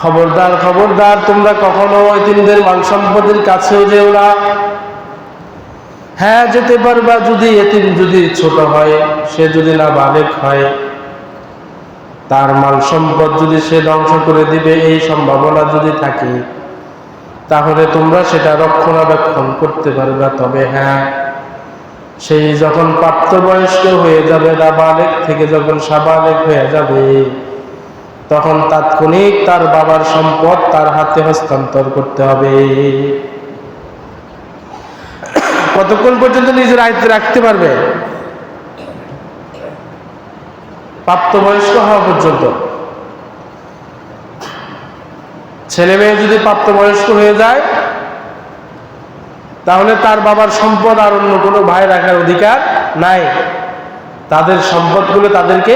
খবরদার খবরদার, তোমরা কখনো এতিমদের মান সম্পদের কাছেও যেও না। হ্যাঁ যেতে পারবা যদি এতিম যদি ছোট হয়, সে যদি না বালেক হয়। তার মাল সম্পদ যদি সে ধ্বংস করে দিবে, এই সম্ভাবনা যদি থাকে, তাহলে তোমরা সেটা রক্ষণাবেক্ষণ করতে পারবে। তবে হ্যাঁ সেই যখন প্রাপ্তবয়স্ক হয়ে যাবে, নাবালেক থেকে যখন সাবালেক হয়ে যাবে তখন তাৎক্ষণিক তার বাবার সম্পদ তার হাতে হস্তান্তর করতে হবে। কতক্ষণ পর্যন্ত নিজের আয়ত্তে রাখতে পারবে? প্রাপ্তবয়স্ক হওয়া পর্যন্ত। ছেলে মেয়ে যদি প্রাপ্তবয়স্ক হয়ে যায়, তাহলে তার বাবার সম্পদ আর অন্য কোনো ভাই রাখার অধিকার নাই। তাদের সম্পদগুলো তাদেরকে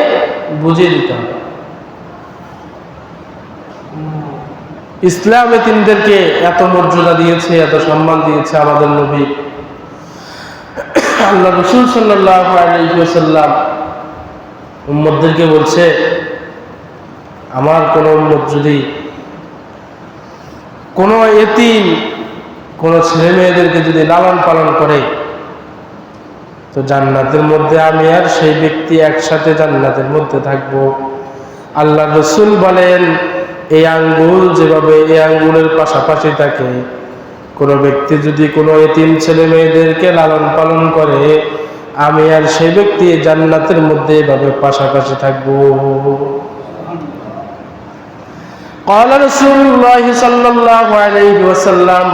বুঝিয়ে দিতে হবে। ইসলাম এতিমদেরকে এত মর্যাদা দিয়েছে, এত সম্মান দিয়েছে আমাদের নবী। আল্লাহ রসুল সাল্লাহ উম্মদদেরকে বলছে, আমার কোনো উম্মত যদি কোনো এতিম, কোনো ছেলে মেয়েদেরকে যদি লালন পালন করে, তো জান্নাতের মধ্যে আমি আর সেই ব্যক্তি একসাথে জান্নাতের মধ্যে থাকব। আল্লাহ রসুল বলেন এই আঙ্গুল যেভাবে এই আঙ্গুলের পাশাপাশি থাকে কোনো ব্যক্তি যদি কোনো এতিম ছেলে মেয়েদেরকে লালন পালন করে আমি আর সেই ব্যক্তি জান্নাতের মধ্যে এভাবে পাশাপাশি থাকবো قال رسول الله صلى الله عليه وسلم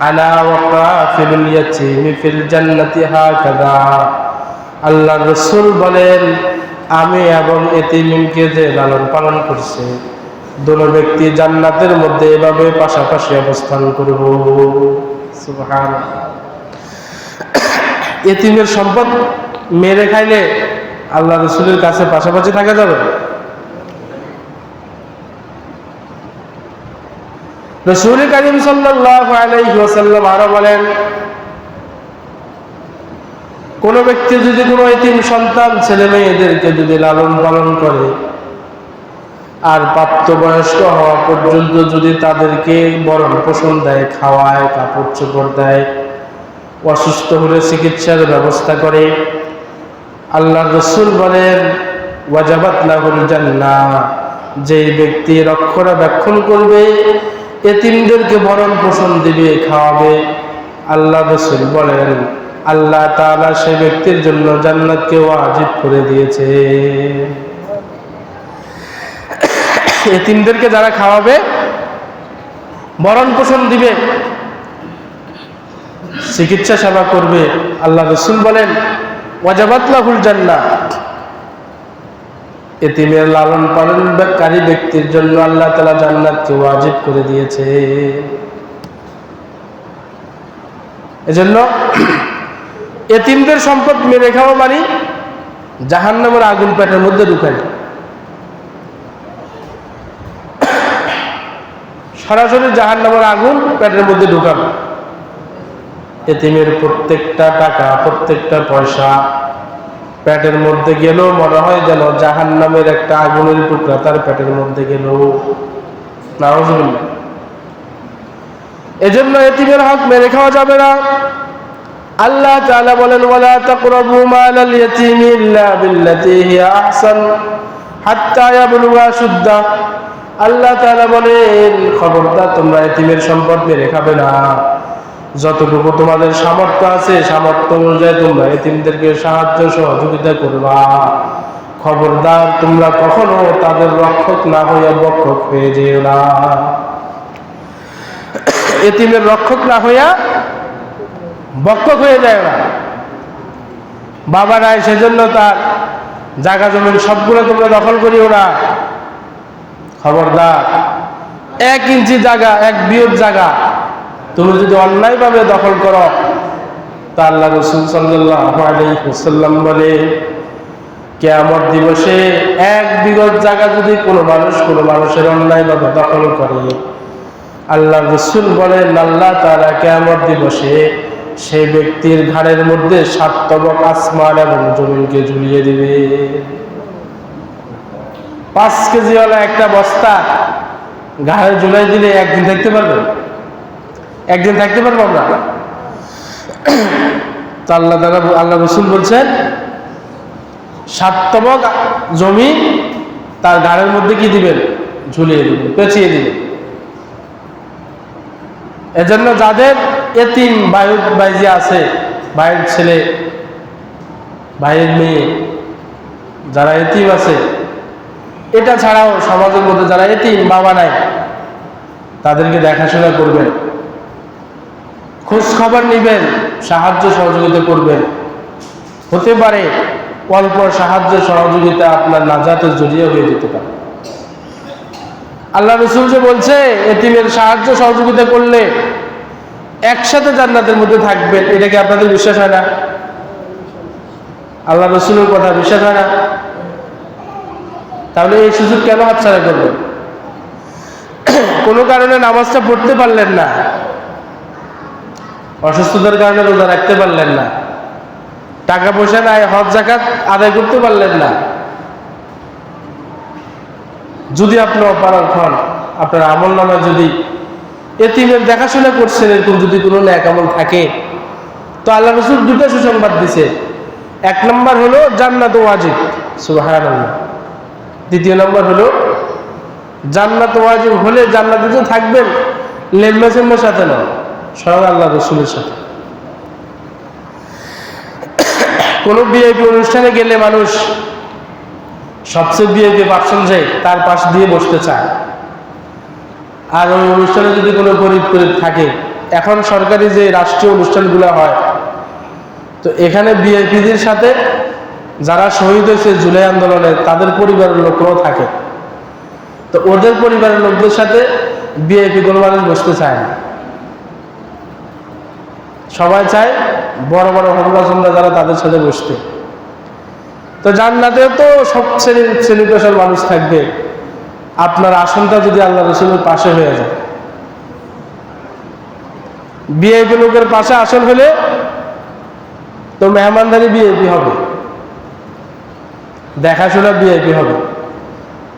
أنا وقافل اليتيم في الجنة هكذا আল্লাহ রসুল বলেন আমি এবং এতিমিমকে যে লালন পালন করছে দুটো ব্যক্তি জান্নাতের মধ্যে এভাবে পাশাপাশি অবস্থান করব। সুবহান এতিমের সম্পদ মেরে খাইলে আল্লাহ রসুলের কাছে পাশাপাশি থাকা যাবে। রসুল আলাইহি ওয়াসাল্লাম আরও বলেন, কোন ব্যক্তি যদি কোনো এতিম সন্তান, ছেলে মেয়েদেরকে যদি লালন পালন করে আর প্রাপ্তবয়স্ক হওয়া পর্যন্ত যদি তাদেরকে বরণ পোষণ দেয়, খাওয়ায়, কাপড় চোপড় দেয়, অসুস্থ হলে চিকিৎসার ব্যবস্থা করে আল্লাহ রসুল বলেন, ওয়াজাবাত লাহুল জান্নাহ যে ব্যক্তি রক্ষণাবেক্ষণ করবে, এতিমদেরকে ভরণ পোষণ দিবে, খাওয়াবে আল্লাহ রসুল বলেন, আল্লাহ তাআলা সে ব্যক্তির জন্য জান্নাতকে ওয়াজিব করে দিয়েছে। এতিমদেরকে যারা খাওয়াবে, মরণ পোষণ দিবে, চিকিৎসা সেবা করবে, আল্লাহ রসুল বলেন ওয়াজাবাতলাহুল জান্নাহ এতিমের লালন পালনকারী ব্যক্তির জন্য আল্লাহ তালা জান্নাতকে ওয়াজিব করে দিয়েছে। এজন্য এতিমদের সম্পদ মেরে খাওয়া মানে জাহান্নামের আগুন পেটের মধ্যে ঢুকায় সরাসরি জাহান নামের আগুন পেটের মধ্যে ঢুকাবে। এতিমের প্রত্যেকটা টাকা, প্রত্যেকটা পয়সা পেটের মধ্যে গেল মনে হয় যেন জাহান নামের একটা আগুনের টুকরা তার পেটের মধ্যে গেল নাউজুবিল্লাহ। এজন্য এতিমের হক মেরে খাওয়া যাবে না। আল্লাহ তাআলা বলেন, ওয়ালা তাকরাবু মালাল ইয়াতীমি ইল্লা বিল্লাতি হিয়া আহসান হাত্তা ইয়াবলুগা শুদ্দা। আল্লাহ তাআলা বলেন, খবরদার তোমরা এতিমের সম্পদ মেরে খাবে না। যতটুকু তোমাদের সামর্থ্য আছে, সামর্থ্য অনুযায়ী তোমরা এতিমদেরকে সাহায্য সহযোগিতা করবা। খবরদার তোমরা কখনো তাদের রক্ষক না হইয়া বক্ষক হয়ে যেও না। এতিমের রক্ষক না হইয়া বক্ষক হয়ে যায় না। বাবা নাই সেজন্য তার জায়গা জমিন সবগুলো তোমরা দখল করিও না। খবরদার। এক ইঞ্চি জায়গা, এক বিয়ত জায়গা। তুমি যদি অন্যায়ভাবে দখল করো, তা আল্লাহ রসুল সাল্লাম বলে, কেয়ামত দিবসে এক বিগত জায়গা যদি কোনো মানুষ কোনো মানুষের অন্যায়ভাবে দখল করে, আল্লাহ রসুল বলেন, আল্লাহ তারা কেয়ামত দিবসে সেই ব্যক্তির ঘাড়ের মধ্যে সাতবক আসমান এবং জমিনকে ঝুলিয়ে দিবে। পাঁচ কেজিওয়ালা একটা বস্তা গায়ে ঝুলাই দিলে একদিন থাকতে পারবে? একদিন থাকতে পারব আমরা? তো আল্লাহ তারা আল্লাহ রসুল বলছেন, সাততমক জমি তার গাড়ের মধ্যে কি দিবেন? ঝুলিয়ে দিবেন, পেঁচিয়ে দিবেন। এজন্য যাদের এতিম বায়ু বাইজি আছে, ভাইয়ের ছেলে, ভাইয়ের মেয়ে, যারা এতিম আছে এটা ছাড়াও সমাজের মধ্যে যারা এতিম, বাবা নাই, তাদেরকে দেখাশোনা করবেন। খোঁজ খবর নিবেন, সাহায্য সহযোগিতা করবেন। হতে পারে অল্প সাহায্য সহযোগিতা আপনার নাজাতের জড়িয়ে হয়ে যেতে পারে। আল্লাহ রসুল যে বলছে, এতিমের সাহায্য সহযোগিতা করলে একসাথে জান্নাতের মধ্যে থাকবেন, এটা কি আপনাদের বিশ্বাস হয় না? আল্লাহ রসুলের কথা বিশ্বাস হয় না? তাহলে এই সুযোগ কেন হাতছাড়া করবেন কোনো কারণে নামাজটা পড়তে পারলেন না। অসুস্থতার কারণে রোজা রাখতে পারলেন না। টাকা পয়সা নাই, হজ জাকাত আদায় করতে পারলেন না। যদি আপনি অপারক হন, আপনার আমল নামে যদি এতিমের দেখাশোনা করছেন, এরকম যদি কোনো ন্যাক আমল থাকে, তো আল্লাহ রসুল দুটো সুসংবাদ দিছে। এক নম্বর হলো জান্নাত ওয়াজিব সুবাহান দ্বিতীয় নম্বর হলো, জান্নাত ওয়াজিব হলে জান্নাতে তো থাকবেন, লেম্বা চেম্বার সাথে নয়, স্বয়ং আল্লাহ রসুলের সাথে। কোনো বিআইপি অনুষ্ঠানে গেলে মানুষ সবচেয়ে বিআইপি পার্সন যে তার পাশ দিয়ে বসতে চায়। আর ওই অনুষ্ঠানে যদি কোনো গরিব গরিব থাকে, এখন সরকারি যে রাষ্ট্রীয় অনুষ্ঠানগুলো হয়, তো এখানে বিআইপিদের সাথে যারা শহীদ হয়েছে জুলাই আন্দোলনে, তাদের পরিবারের লোকরাও থাকে। তো ওদের পরিবারের লোকদের সাথে বিআইপি কোনো মানুষ বসতে চায় না। সবাই চায় বড় বড় হমলা যারা তাদের সাথে বসতে। তো জান্নাতেও তো সব শ্রেণির শ্রেণি পেশার মানুষ থাকবে। আপনার আসনটা যদি আল্লাহ রসুলের পাশে হয়ে যায়। বিআইপি লোকের পাশে আসন হলে তো মেহমানদারি বিএপি হবে। দেখাশোনা বিআইপি হবে।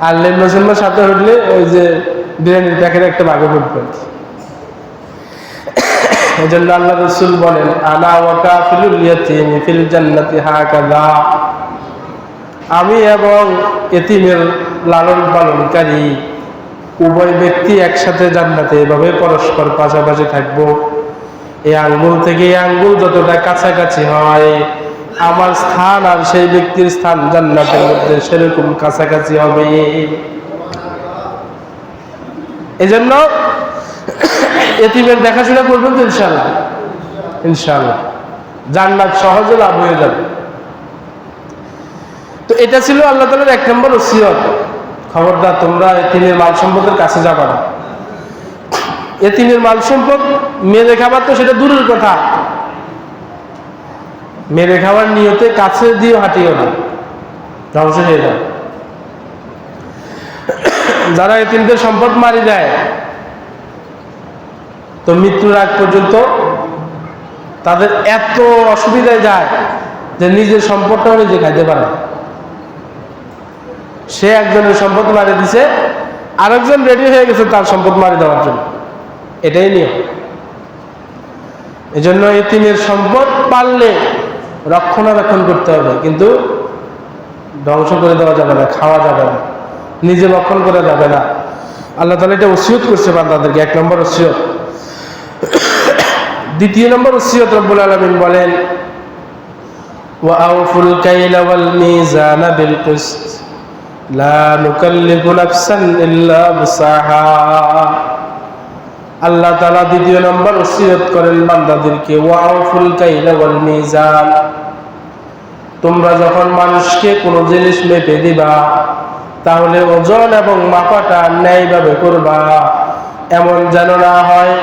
আর লেম্বা সাথে উঠলে ওই যে বিরিয়ানির প্যাকেট একটা বাঘে ফুটবে এই জন্য আল্লাহ রসুল বলেন আনা ওয়াকা ফিলুল ইয়াতিমি ফিল জান্নাতি হাকাযা। আমি এবং এতিমের লালন পালনকারী উভয় ব্যক্তি একসাথে জান্নাতে এভাবে পরস্পর পাশাপাশি থাকব। এই আঙ্গুল থেকে এই আঙ্গুল যতটা কাছাকাছি হয় আমার স্থান আর সেই ব্যক্তির স্থান জান্নাতের মধ্যে সেরকম কাছাকাছি হবে। এজন্য এতিমের দেখাশোনা করবেন তো ইনশাল্লাহ ইনশাল্লাহ জান্নাত সহজে লাভ হয়ে যাবে। তো এটা ছিল আল্লাহ তালার এক নম্বর ওসিয়ত। খবরদার, তোমরা এতিমের মাল সম্পদের কাছে যাবা না। এতিমের মাল সম্পদ মেরে খাবার তো সেটা দূরের কথা। মেরে খাবার নিয়তে কাছে দিয়ে হাঁটিও না। ধ্বংস হয়ে যায়। যারা এতিমদের সম্পদ মারি দেয়, তো মৃত্যুর আগ পর্যন্ত তাদের এত অসুবিধায় যায় যে নিজের সম্পদটাও নিজে খাইতে পারে সে একজনের সম্পদ মারি দিছে, আরেকজন রেডি হয়ে গেছে তার সম্পদ মারি দেওয়ার জন্য। এটাই নিয়ম। এই জন্য এতিমের সম্পদ পারলে রক্ষণাবেক্ষণ করতে হবে কিন্তু ধ্বংস করে দেওয়া যাবে না খাওয়া যাবে না নিজে রক্ষণ করা যাবে না আল্লাহ তালা এটা ওসিয়ত করছে বান্দাদেরকে এক নম্বর ওসিয়ত দ্বিতীয় নম্বর ওসিয়ত রব্বুল আলমিন বলেন وأوفوا الكيل والميزان بالقسط لا نكلف نفسا إلا وسعها আল্লাহ তালা দ্বিতীয় নম্বর ওসিয়ত করেন বান্দাদেরকে, ওয়াউফুল কাইলা মিজান। তোমরা যখন মানুষকে কোনো জিনিস মেপে দিবা, তাহলে ওজন এবং মাপাটা ন্যায়ভাবে করবা। এমন যেন না হয়